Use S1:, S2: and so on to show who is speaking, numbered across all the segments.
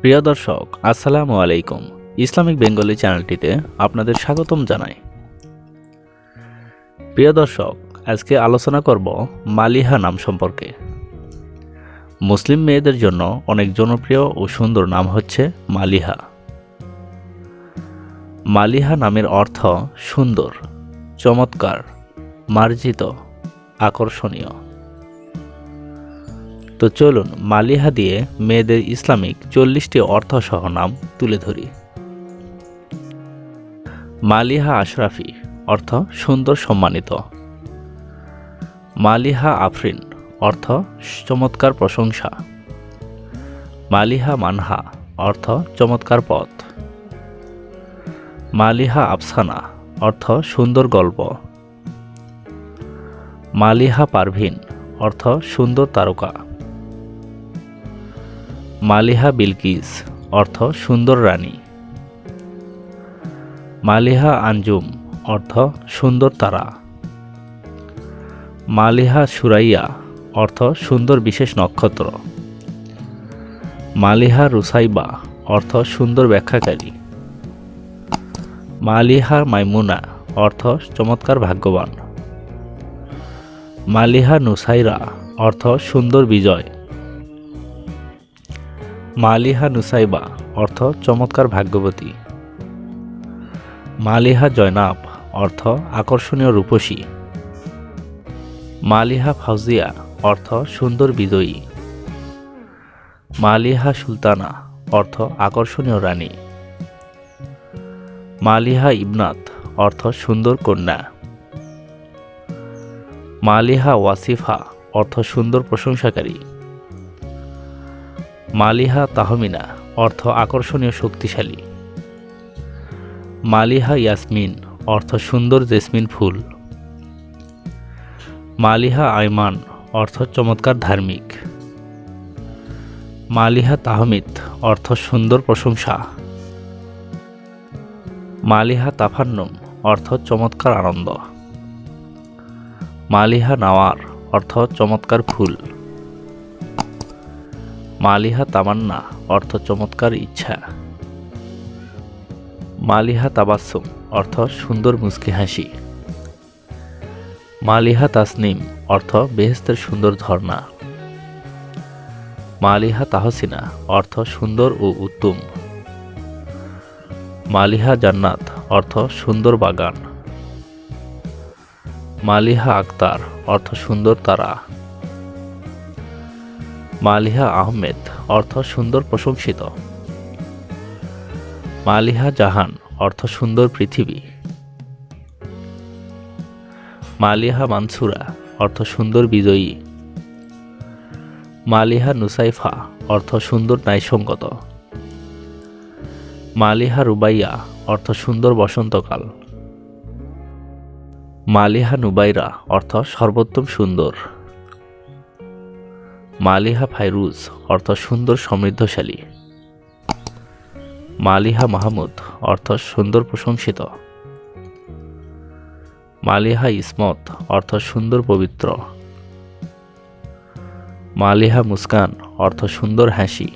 S1: প্রিয় দর্শক, আসসালামু আলাইকুম। ইসলামিক বেঙ্গলি চ্যানেলটিতে আপনাদের স্বাগতম জানাই। প্রিয় দর্শক, আজকে আলোচনা করব মালিহা নাম সম্পর্কে। মুসলিম মেয়েদের জন্য অনেক জনপ্রিয় ও সুন্দর নাম হচ্ছে মালিহা। মালিহা নামের অর্থ সুন্দর, চমৎকার, মার্জিত, আকর্ষণীয়। তো চলুন মালিহা দিয়ে মেয়েদের ইসলামিক চল্লিশটি অর্থসহ নাম তুলে ধরি। মালিহা আশরাফি, অর্থ সুন্দর সম্মানিত। মালিহা আফরিন, অর্থ চমৎকার প্রশংসা। মালিহা মানহা, অর্থ চমৎকার পথ। মালিহা আফসানা, অর্থ সুন্দর গল্প। মালিহা পারভিন, অর্থ সুন্দর তারকা। মালিহা বিলকিস, অর্থ সুন্দর রানী। মালিহা আঞ্জুম, অর্থ সুন্দর তারা। মালিহা সুরাইয়া, অর্থ সুন্দর বিশেষ নক্ষত্র। মালিহা রুসাইবা, অর্থ সুন্দর ব্যাখ্যাকারী। মালিহা মাইমুনা, অর্থ চমৎকার ভাগ্যবান। মালিহা নুসাইরা, অর্থ সুন্দর বিজয়। মালিহা নুসাইবা, অর্থ চমৎকার ভাগ্যবতী। মালিহা জয়নাব, অর্থ আকর্ষণীয় রূপসী। মালিহা ফাউজিয়া, অর্থ সুন্দর বিজয়ী। মালিহা সুলতানা, অর্থ আকর্ষণীয় রানী। মালিহা ইবনাত অর্থ সুন্দর কন্যা। মালিহা ওয়াসিফা, অর্থ সুন্দর প্রশংসাকারী। মালিহা তাহমিনা, অর্থ আকর্ষণীয় শক্তিশালী। মালিহা ইয়াসমিন, অর্থ সুন্দর জেসমিন ফুল। মালিহা আইমান অর্থ চমৎকার ধার্মিক। মালিহা তাহমিদ, অর্থ সুন্দর প্রশংসা। মালিহা তাফান্নুম, অর্থ চমৎকার আনন্দ। মালিহা নাওয়ার, অর্থ চমৎকার ফুল। মালিহা তামান্না, অর্থ চমৎকার ইচ্ছা। মালিহা তাবাসুম অর্থ সুন্দর মুস্কি হাসি। মালিহা তাসনিম, অর্থ বেহেস্তের সুন্দর ধর্ণা। মালিহা তাহসিনা, অর্থ সুন্দর ও উত্তম। মালিহা জান্নাত, অর্থ সুন্দর বাগান। মালিহা আক্তার, অর্থ সুন্দর তারা। মালিহা আহমেদ, অর্থ সুন্দর প্রশংসিত। মালিহা জাহান, অর্থ সুন্দর পৃথিবী। মালিহা মানসুরা, অর্থ সুন্দর বিজয়ী। মালিহা নুসাইফা, অর্থ সুন্দর ন্যায়সঙ্গত। মালিহা রুবাইয়া, অর্থ সুন্দর বসন্তকাল। মালিহা নুবাইরা, অর্থ সর্বোত্তম সুন্দর। মালিহা ফাইরুজ, অর্থ সুন্দর সমৃদ্ধশালী। মালিহা মাহমুদ, অর্থ সুন্দর প্রশংসিত। মালিহা ইসমত, অর্থ সুন্দর পবিত্র। মালিহা মুস্কান, অর্থ সুন্দর হাসি।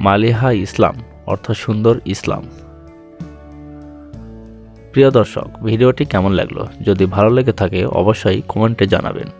S1: মালিহা ইসলাম, অর্থ সুন্দর ইসলাম। প্রিয় দর্শক, ভিডিওটি কেমন লাগল? যদি ভালো লেগে থাকে, অবশ্যই কমেন্টে জানাবেন।